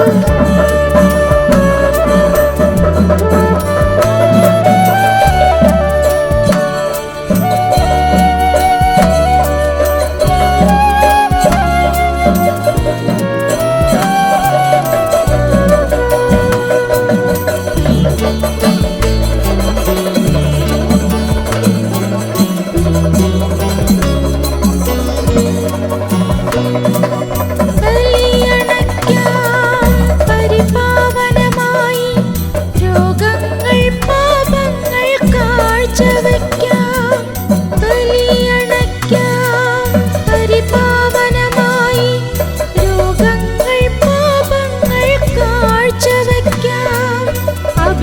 Thank you.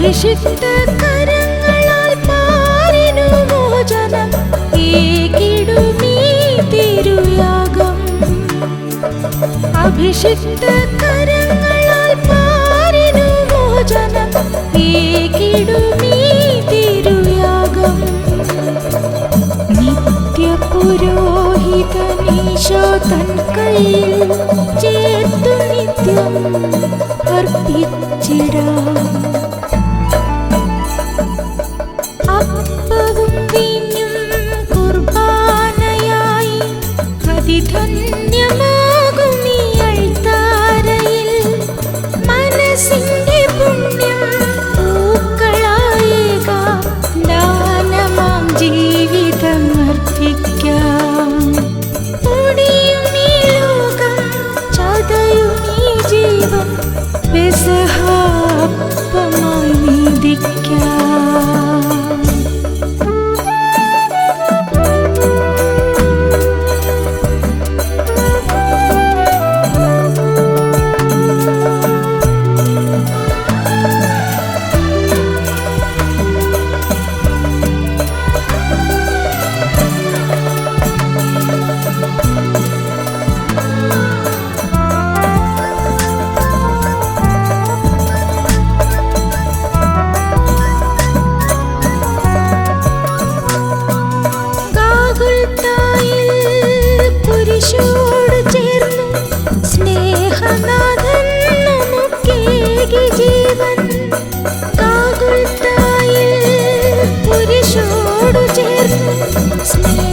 വിശുദ്ധ കരങ്ങളാൽ പാലിനു മോചനം. ഏകിടുമീ തിരുയാഗം. അഭിഷിക്ത കരങ്ങളാൽ പാലിനു മോചനം. ഏകിടുമീ തിരുയാഗം. നിത്യ പുരോഹിതനീശോ തൻ കയ്യിൽ ചേർത്തു നിത്യം അർപ്പിച്ചിടാം. is it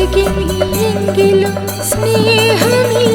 നൽകി എങ്കിലും സ്നേഹമേ.